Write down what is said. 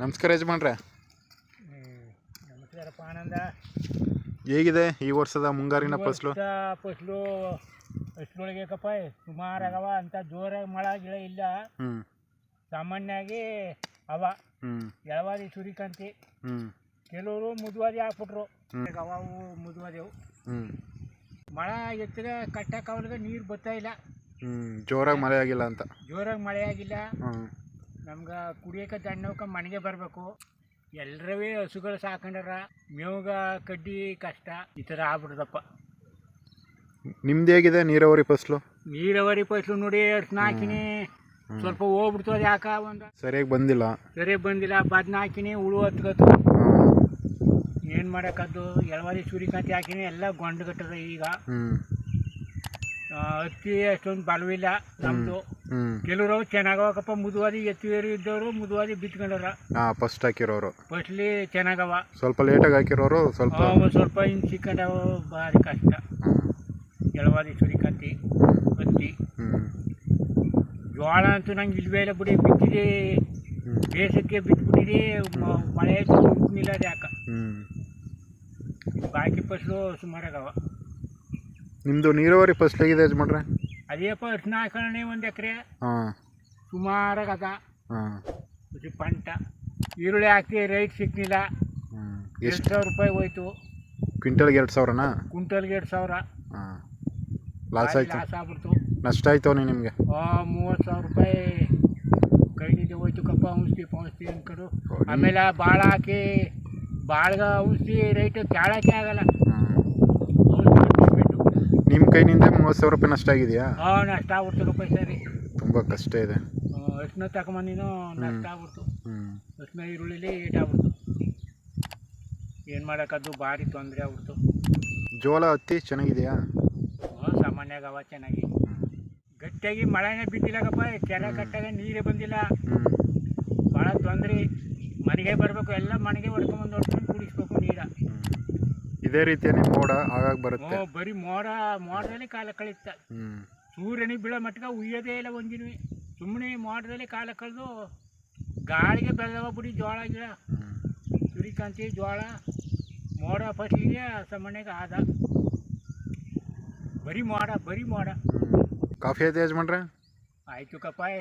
ನಮಸ್ಕಾರ ಯಜಮಾನ್ರೆ. ನಮಸ್ಕಾರಪ್ಪ ಆನಂದ ಹೇಗಿದೆ ಈ ವರ್ಷದ ಮುಂಗಾರಿನ ಫಸಲು? ಫಸ್ಲು ಫಸ್ಲೊಳಗೆ ಕಪ್ಪ ಸುಮಾರಾಗವ ಅಂತ ಜೋರಾಗಿ ಮಳೆ ಗಿಳ ಇಲ್ಲ. ಹ್ಞೂ ಸಾಮಾನ್ಯವಾಗಿ ಅವ. ಎಳವಾದಿ ಸುರಿಕಂತಿ ಕೆಲವರು ಮುದುವಾದಿ ಹಾಕ್ಬಿಟ್ರು. ಅವು ಮುದುವಾದೆವು ಹ್ಞೂ ಮಳೆ ಎತ್ತಿಗೆ ಕಟ್ಟಕ್ಕೆ ನೀರು ಬರ್ತಾ ಇಲ್ಲ. ಹ್ಞೂ ಜೋರಾಗಿ ಮಳೆ ಆಗಿಲ್ಲ ಅಂತ. ಜೋರಾಗಿ ಮಳೆ ಆಗಿಲ್ಲ. ನಮ್ಗೆ ಕುಡಿಯೋಕೆ ದಣ್ಣವಕ್ಕೆ ಮನೆಗೆ ಬರಬೇಕು. ಎಲ್ಲರವೇ ಹಸುಗಳು ಸಾಕೊಂಡಾರ ಮೇವ್ಗ ಕಡ್ಡಿ ಕಷ್ಟ ಈ ಥರ ಆಗ್ಬಿಡ್ದಪ್ಪ. ನಿಮ್ದು ಹೇಗಿದೆ ನೀರಾವರಿ ಫಸಲು? ನೀರಾವರಿ ಫಸಲು ನೋಡಿ ಅರ್ಶನ ಹಾಕಿನಿ. ಸ್ವಲ್ಪ ಹೋಗ್ಬಿಡ್ತು ಅದು ಯಾಕ ಒಂದು. ಸರಿಯಾಗಿ ಬಂದಿಲ್ಲ? ಸರಿಯಾಗಿ ಬಂದಿಲ್ಲ. ಬದ್ನ ಹಾಕಿನಿ ಹುಳು ಹತ್ಕತ್ತು. ಏನು ಮಾಡೋಕ್ಕದ್ದು ಎಳವಾರಿ ಸೂರ್ಯಕಾಂತಿ ಹಾಕಿನಿ ಎಲ್ಲ ಗೊಂಡ್ಗಟ್ಟದ ಈಗ. ಹತ್ತಿ ಅಷ್ಟೊಂದು ಬಲವಿಲ್ಲ ನಮ್ಮದು ಹ್ಞೂ ಕೆಲವರು ಚೆನ್ನಾಗವಕಪ್ಪ ಮುದುವಾದಿ ಎತ್ತಿವೇರು ಇದ್ದವರು ಮುದುವಾದಿ ಬಿತ್ಕೊಂಡಾರ ಹಾಂ ಫಸ್ಟ್ ಹಾಕಿರೋರು ಫಸ್ಟ್ಲಿ ಚೆನ್ನಾಗವ ಸ್ವಲ್ಪ ಲೇಟಾಗಿ ಹಾಕಿರೋರು ಸ್ವಲ್ಪ ಆ, ಸ್ವಲ್ಪ ಹಿಂಗೆ ಸಿಕ್ಕಂಡವು ಭಾರಿ ಕಷ್ಟ ಎಳವಾದಿ ಸೂರ್ಯಕಾಂತಿ ಹತ್ತಿ ಜೋಳ ಅಂತೂ ನಂಗೆ ಇಲ್ವೇ ಇಲ್ಲ ಬಿಡಿ ಬಿತ್ತಿದೆ ದೇಶಕ್ಕೆ ಬೇಸಕ್ಕೆ ಬಿತ್ಬಿಟ್ಟಿದೆ ಮಳೆ ಹುಟ್ಟಿಲ್ಲ ಅದು ಯಾಕ ಬಾಕಿ ಫಸಲು ಸುಮಾರಾಗವ ನಿಮ್ಮದು ನೀರಾವರಿ ಫಸಲು ಹೇಗಿದೆ ಯಜಮಾನ್ರೆ? ಅದೇಪ್ಪ ಅರ್ಶನ ಹಾಕೋಣ ಒಂದು ಎಕರೆ. ಹಾಂ. ಸುಮಾರಾಗದ ಹಾಂ. ಪಂಟ. ಈರುಳ್ಳಿ ಹಾಕಿ ರೈಟ್ ಸಿಕ್ಕಿಲ್ಲ ಎಷ್ಟು? ಸಾವಿರ ರೂಪಾಯಿ ಹೋಯ್ತು. ಕ್ವಿಂಟಲ್ಗೆ ಎರಡು ಸಾವಿರನಾ? ಕ್ವಿಂಟಲ್ಗೆ ಎರಡು ಸಾವಿರ. ಹಾಂ. ಲಾಸ್ ಆಯಿತು. ಲಾಸ್ ಆಗ್ಬಿಡ್ತು. ನಷ್ಟ ಆಯ್ತವನಿ ನಿಮಗೆ? ಮೂವತ್ತು ಸಾವಿರ ರೂಪಾಯಿ ಕೈನಿಂದ ಹೋಯ್ತು ಕಪ್ಪ ಔಷಧಿ ಔಷಧಿ ಅನ್ಕೊಂಡು. ಆಮೇಲೆ ಭಾಳ ಹಾಕಿ ಭಾಳ ಔಷಧಿ ರೈಟ್ ಕೇಳೋಕ್ಕೆ ಆಗಲ್ಲ. ನಿಮ್ಮ ಕೈನಿಂದ ಮೂವತ್ತು ಸಾವಿರ ರೂಪಾಯಿ ನಷ್ಟ ಆಗಿದೆಯಾ? ಹಾಂ ನಷ್ಟ ಆಗ್ಬಿಡ್ತು ರೂಪಾಯಿ ಸರಿ. ತುಂಬ ಕಷ್ಟ ಇದೆ. ಅರ್ಶಿನ ತಗೊಂಬಂದಿನೂ ನಷ್ಟ ಆಗ್ಬಿಡ್ತು. ಅರ್ಶಿನ ಈರುಳ್ಳಿಲಿ ಏಟಾಗ್ಬಿಡ್ತು ಏನು ಮಾಡೋಕ್ಕದು ಭಾರಿ ತೊಂದರೆ ಆಗ್ಬಿಡ್ತು. ಜೋಳ ಹತ್ತಿ ಚೆನ್ನಾಗಿದೆಯಾ? ಸಾಮಾನ್ಯವಾಗಿ ಅವ ಚೆನ್ನಾಗಿ. ಗಟ್ಟಿಯಾಗಿ ಮಳೆನೇ ಬಿದ್ದಿಲ್ಲಕಪ್ಪ ಕೆರೆ ಕಟ್ಟಾಗ ನೀರೇ ಬಂದಿಲ್ಲ. ಭಾಳ ತೊಂದರೆ. ಮನೆಗೆ ಬರಬೇಕು ಎಲ್ಲ ಮನೆಗೆ ಹೊಡ್ಕೊಂಬಂದು ಹೊಡ್ಕೊಂಡು ಕುಡಿಸ್ಬೇಕು. ಇದೇ ರೀತಿಯ ನಿಮ್ಮ ಮೋಡ ಆಗಾಗ ಬರುತ್ತೆ ಹ್ಞೂ ಬರೀ ಮೋಡ ಮೋಡದಲ್ಲಿ ಕಾಲ ಕಳೀತ ಹ್ಞೂ ಸೂರ್ಯನಿಗೆ ಬೀಳೋ ಮಟ್ಟ ಉಯ್ಯೋದೇ ಇಲ್ಲ ಒಂದಿನವಿ ಸುಮ್ಮನೆ ಮೋಡದಲ್ಲಿ ಕಾಲ ಕಳೆದು ಗಾಳಿಗೆ ಬೆಳೆದವ ಬಿಡಿ ಜೋಳ ಗಿಡ ಹ್ಞೂ ಸೂರ್ಯಕಾಂತಿ ಜೋಳ ಮೋಡ ಫಸ್ಲಿಗೆ ಸಾಮಾನ್ಯಗೆ ಆದ ಬರೀ ಮೋಡ ಬರೀ ಮೋಡ ಹ್ಞೂ ಕಾಫಿ ಆಯ್ತು ಯಜಮಾನ್ರೆ ಆಯಿತು ಕಪ್ಪಾಯ್